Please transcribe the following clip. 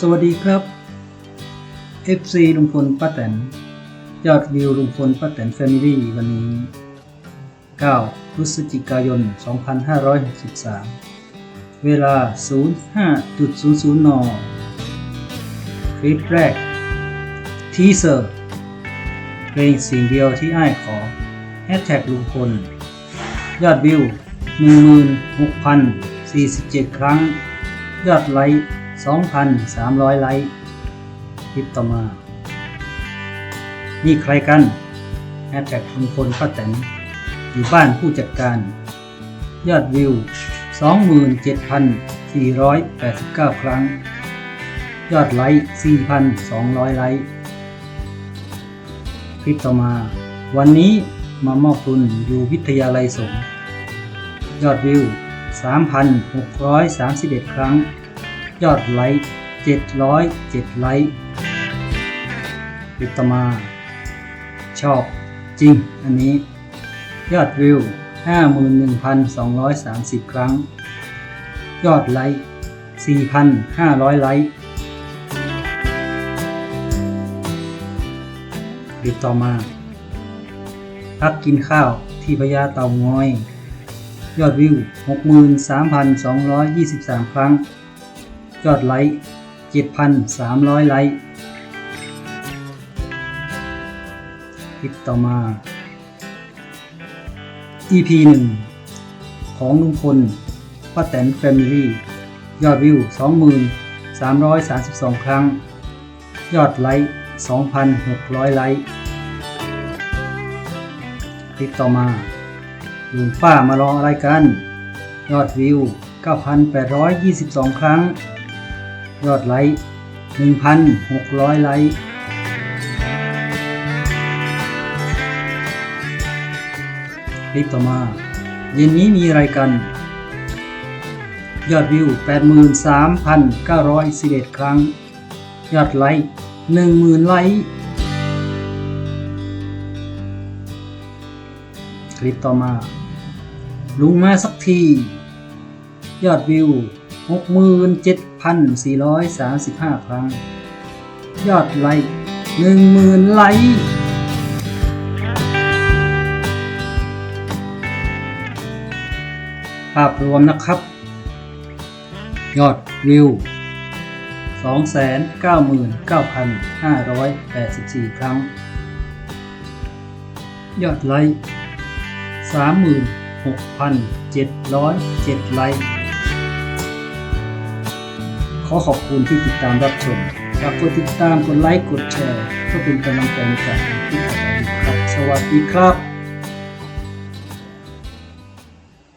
สวัสดีครับ FC ลุงพลป้าแตนยอดวิวลุงพลป้าแตนแฟมิลี่วันนี้ 9 พฤศจิกายน 2563 เวลา 05.00 น คลิปแรก ทีเซอร์ เพลงสิ่งเดียวที่อ้ายขอแฮชแท็กลุงพล ยอดวิว 16,047 ครั้ง ยอดไลค์ 2,300 ไลค์ คลิปต่อมา นี่ใครกันแฮชแท็กลุงพลป้าแตนอยู่บ้านผู้จัดการ ยอดวิว 27,489 ครั้ง ยอดไลค์ 4,200 ไลค์ คลิปต่อมา วันนี้มามอบทุนอยู่วิทยาลัยสงยอดวิว 3,631 ครั้ง ยอดไลค์707 ไลค์คลิตมา ชอบจริง อันนี้ ยอดวิว 51,230 ครั้ง ยอดไลค์4,500 ไลค์คลิปต่อมาพักกินข้าวที่พญาเต่างอย ยอดวิว 63,223 ครั้ง ยอดไลค์7,300 ไลค์ คลิปต่อมา EP 1 ของลุงพลป้าแตนแฟมิลี่ ยอดวิว20,332 ครั้ง ยอดไลค์ 2,600 ไลค์ คลิปต่อมาลุงป้ามารออะไรกัน ยอดวิว 9,822 ครั้ง ยอดไลค์1,600 ไลค์คลิปต่อมา เย็นนี้มีอะไรกัน ยอดวิว 83,911 ครั้ง ยอดไลค์10,000 ไลค์คลิปต่อมา ลุงมาสักที ยอดวิว 67,435 ครั้ง ยอดไลค์10,000 ไลค์ภาพรวมนะครับ ยอดวิว 299,584 ครั้ง ยอดไลค์36,707 ไลค์ อขอบคุณที่ติดตามรับชมฝากกดติดตามกดไลค์กดแชร์เพื่อเป็นกำลังใจในการทำคลิปต่อไปครับ สวัสดีครับ